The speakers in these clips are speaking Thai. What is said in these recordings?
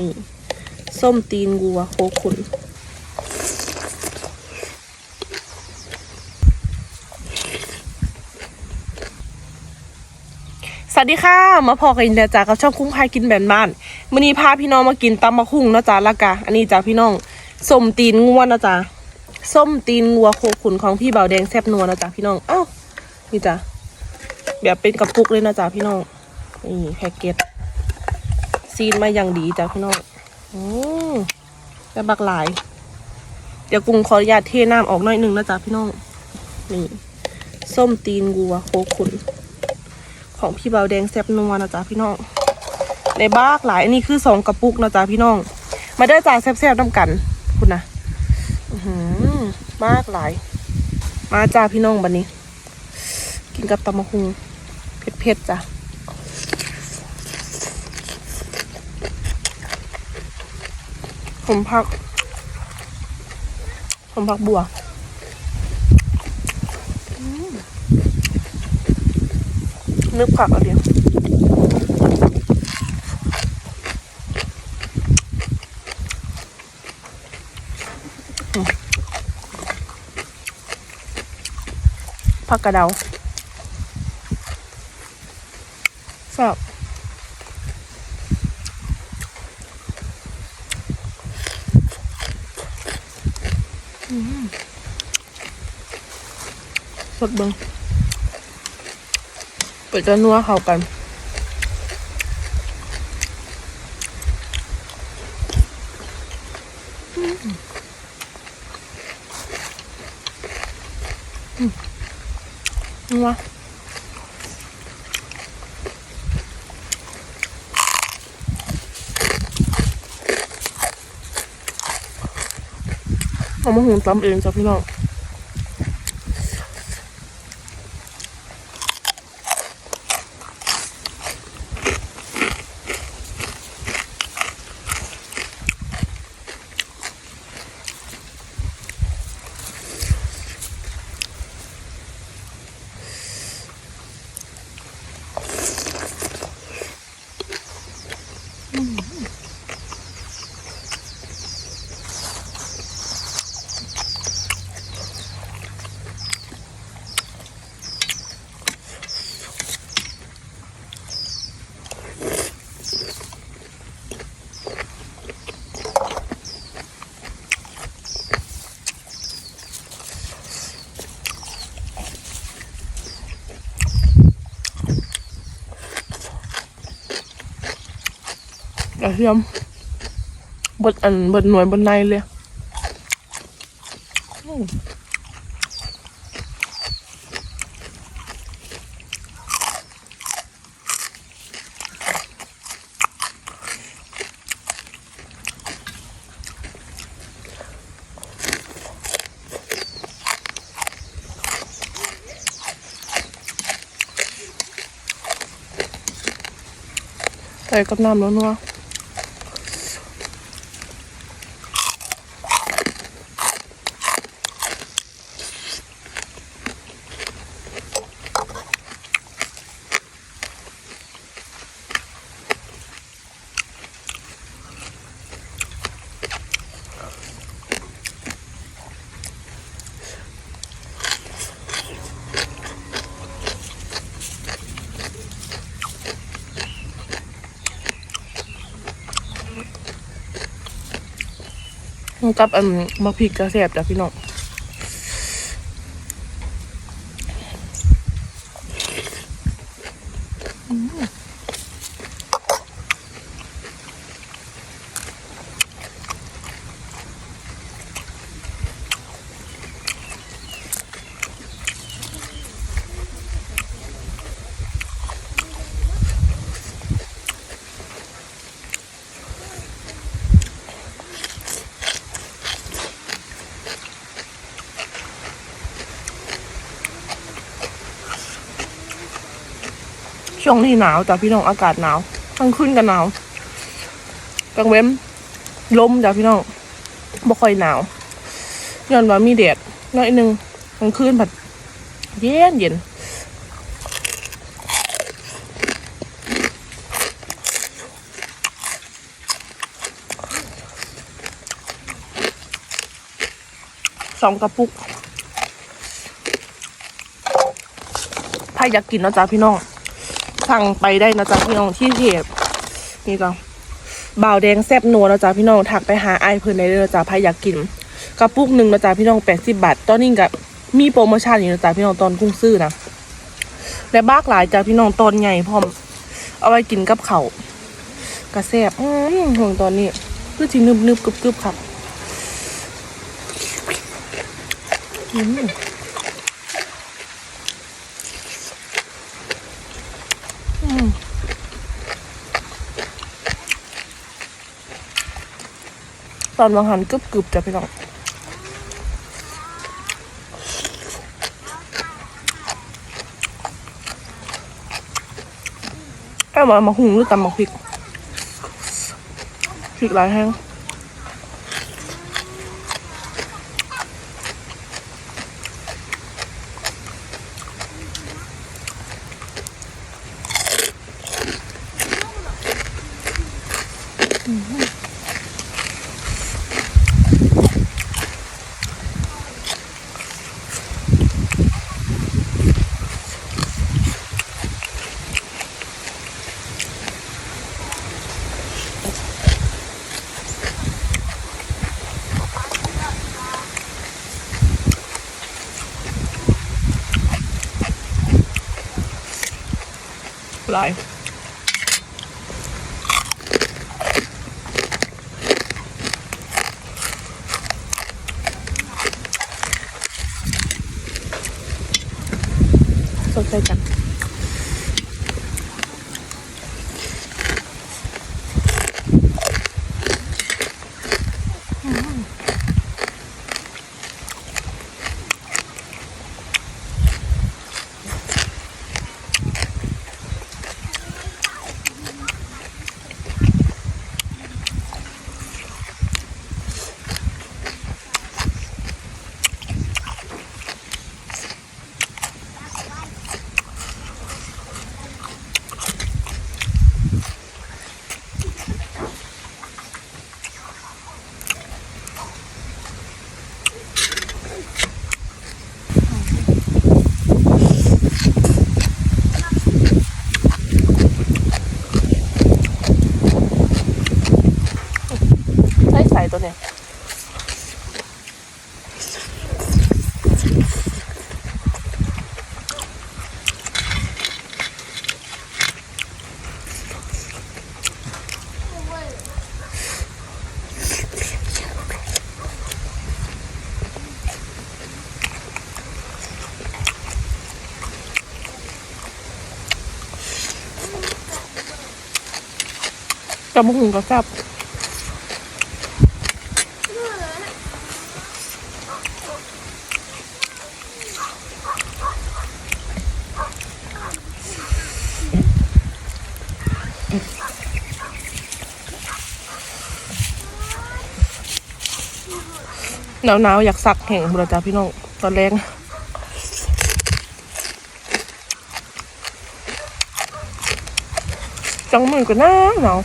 นี่ ส้มตีนวัวโคขุนสวัสดีค่ะ มาพอกันอีกแล้วจ้ากับช่องคุ้งพายกินแบนบ้านมื้อนี้พาพี่น้องมากินตำมะคุ้งนะจ้าละกะอันนี้จ้าพี่น้องส้มตีนงัวนะจ้าส้มตีนงัวโคขุนของพี่เบาแดงแซบนัวนะจ้าพี่น้องเอ้านี่จ้าแบบเป็นกระปุกเลยนะจ้าพี่น้องนี่แพ็กเกจ ซีนมาอย่างดีจ้าพี่น้องอืมแต่บักหลาย เดี๋ยวกุ้งขออนุญาตเทน้ำออกหน่อยหนึ่งนะจ้าพี่น้องนี่ส้มตีนวัวโคขุน ของพี่เบาแดงแซ่บนัวนะจ๊ะพี่น้องในบ้ากหลายอันนี้คือสองกระปุกนะจ๊ะพี่น้อง มาเด้จ่าแซ่บๆน้ำกันคุณนะอื้อหือบ้ากหลาย มาจ้าพี่น้องบันนี้ กินกับตำมะฮุงเผ็ดๆจ้ะ ผมพัก ผมพักบัวนึกผักเอาเดียวผักกระเดาแซ่บ สดเบิงเปิดจะนัวเข้ากันนัวเอามาหุงตำเองจ้ะพี่น้อง เทียมบดอันบดหน่วยบนในเลยอืมใส่กับน้ำแล้วนัว กับอันมะพริกกระแสบจ้ะพี่น้อง ช่วงนี้หนาวจ้ะพี่น้องอากาศหนาวกลางคืนก็หนาวกลางเว้นลมจ้ะพี่น้องบ่ค่อยหนาวย้อนว่ามีแดดน้อยนึงกลางคืนผัดเย็นเย็นสองกระปุกถ้าอยากกินนะจ๊ะพี่น้อง สั่งไปได้นะจ๊ะพี่น้องที่เพจนี่ก็บ่าวแดงแซบนัวนะจ๊ะพี่น้องถักไปหาไอายเพิ่นได้เลยนะจ๊ะใครอยากกินกระปุกหนึ่งนะจ๊ะพี่น้องแปดสิบบาทตอนนี้กับมีโปรโมชั่นอยู่นะจ๊ะพี่น้องตอนกุ้งซื้อนะและบ้ากหลายจ้ะพี่น้องตอนใหญ่พร้อม เอาไว้กินกับเขากระแซบอืมห่วงตอนนี้คือจินึบนึบกรึบกรึบครับอืม ตอนวางหันกึบกรึบจ้ะพี่น้องแค่มามาหุงหรือตำมาพริกพริกหลายแห้ง หลาย กับมะหุงกับแซ่บหนาวหนาวๆอยากสักแห่งบุรจ้าพี่น้องตอนแรงจังมือก็หนาหนาว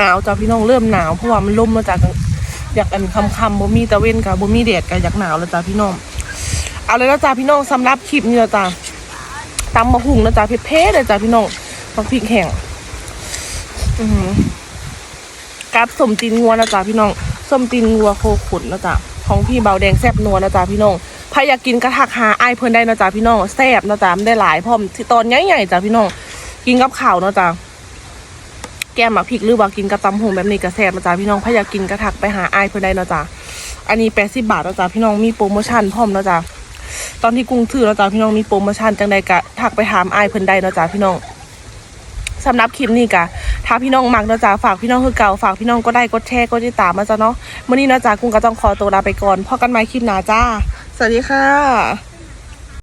หนาวจ้าพี่น้องเริ่มหนาวเพราะว่ามันล่มมาจากอยากอันคำคำบ่มีตะเว้นกับบ่มีแดดกับอยากหนาวแล้วจ้าพี่น้องเอาเลยนะจ๊ะพี่น้องสำหรับคลิปนี้นะจ๊ะตำมะฮุ่งนะจ๊ะเผ็ดๆเลยจ้ะพี่น้องผักพริกแห้งกับสมตีนงัวนะจ๊ะพี่น้องสมตีนงัวโคขุนนะจ๊ะของพี่เบาแดงแซ่บนัวนะจ๊ะพี่น้องใครอยากกินกระทักหาไอเพิ่นได้นะจ๊ะพี่น้องแซ่บนะจ๊ะมันได้หลายพร้อมที่ตอนใหญ่ๆจ้ะพี่น้องกินกับข้าวนะจ๊ะ แก้มหมักพริกหรือว่ากินกับตำหงแบบนี้ก็แซ่บนะจ๊ะพี่น้องถ้าอยากินกระถักไปหาไอายเพื่อนได้นะจ๊ะอันนี้แปดสิบบาทนะจ๊ะพี่น้องมีโปรโมชั่นพร้อมนะจ๊ะตอนที่กรุงถือนะจ๊ะพี่น้องมีโปรโมชั่นจังใดกะทักไปถามไอายเพื่อนได้นะจ๊ะพี่น้องสำหรับคลิปนี้กะถ้าพี่น้องมักนะจ๊ะฝากพี่น้องคือเก่าฝากพี่น้องก็ได้กดแชร์กดติดตามมาจ้ะเนาะเมื่อนี้นะจ๊ะกุ้งก็ต้องขอตัวลาไปก่อนพอกันใหม่คลิปหน้าจ้าสวัสดีค่ะ